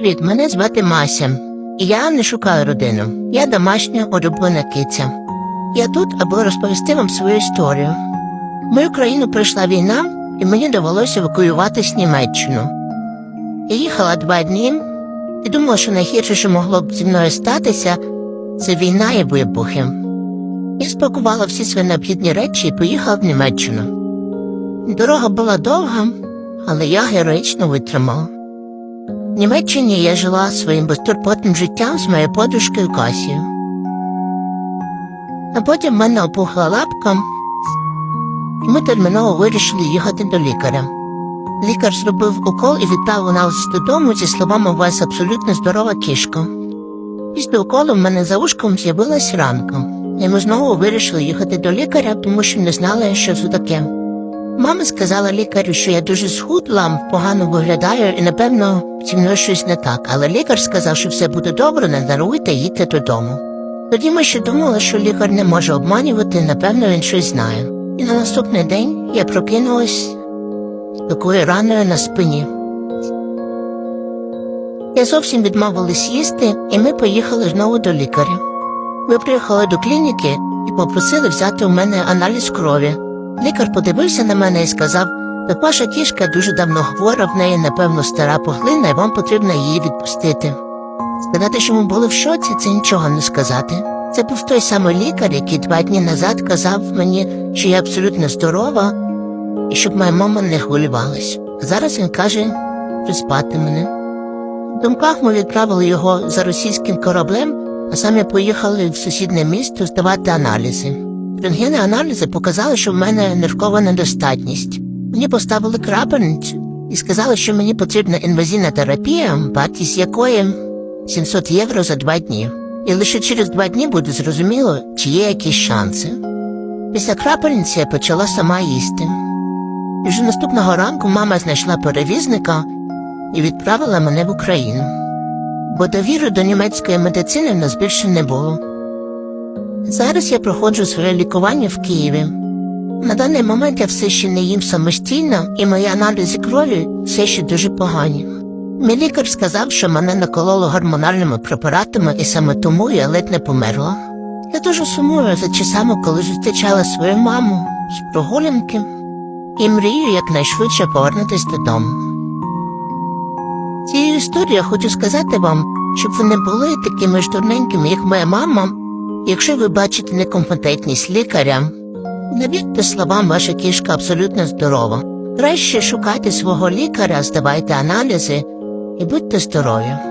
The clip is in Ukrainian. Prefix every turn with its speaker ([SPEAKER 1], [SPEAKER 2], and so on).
[SPEAKER 1] Привіт, мене звати Мася. Я не шукаю родину. Я домашня улюблена киця. Я тут, аби розповісти вам свою історію. В мою країну прийшла війна, і мені довелося евакуюватись Німеччину. Я їхала два дні і думала, що найгірше, що могло б зі мною статися, це війна і вибухи. Я спакувала всі свої необхідні речі і поїхала в Німеччину. Дорога була довга, але я героїчно витримала. Німеччині я жила своїм безтурботним життям з моєю подружкою Касією. А потім в мене опухла лапка, і ми терміново вирішили їхати до лікаря. Лікар зробив укол і відправив нас додому зі словами «У вас абсолютно здорова кішка. Після уколу в мене за ушком з'явилась ранка, і ми знову вирішили їхати до лікаря, тому що не знали, що це таке. Мама сказала лікарю, що я дуже схудла, погано виглядаю і, напевно, зі мною щось не так. Але лікар сказав, що все буде добре, не даруйте, їдьте додому. Тоді ми ще думали, що лікар не може обманювати, напевно, він щось знає. І на наступний день я прокинулась такою раною на спині. Я зовсім відмовилась їсти, і ми поїхали знову до лікаря. Ми приїхали до клініки і попросили взяти у мене аналіз крові. Лікар подивився на мене і сказав, так ваша кішка дуже давно хвора, в неї, напевно, стара поглина, і вам потрібно її відпустити. Сказати, що ми були в шоці, це нічого не сказати. Це був той самий лікар, який два дні назад казав мені, що я абсолютно здорова, і щоб моя мама не хвилювалась. Зараз він каже приспати мене. В думках ми відправили його за російським кораблем, а самі поїхали в сусіднє місто здавати аналізи. Рентгени аналізи показали, що в мене ниркова недостатність. Мені поставили крапельницю і сказали, що мені потрібна інвазійна терапія, вартість якої 700 євро за два дні. І лише через два дні буде зрозуміло, чи є якісь шанси. Після крапельниці я почала сама їсти. І вже наступного ранку мама знайшла перевізника і відправила мене в Україну. Бо довіри до німецької медицини в нас більше не було. Зараз я проходжу своє лікування в Києві. На даний момент я все ще не їм самостійно, і мої аналізи крові все ще дуже погані. Мій лікар сказав, що мене накололо гормональними препаратами, і саме тому я ледь не померла. Я дуже сумую за часами, коли зустрічала свою маму з прогулянки і мрію якнайшвидше повернутися додому. Цією історією хочу сказати вам, щоб ви не були такими ж дурненькими, як моя мама. Якщо ви бачите некомпетентність лікаря, не вірте словам, ваша кішка абсолютно здорова. Краще шукайте свого лікаря, здавайте аналізи і будьте здорові.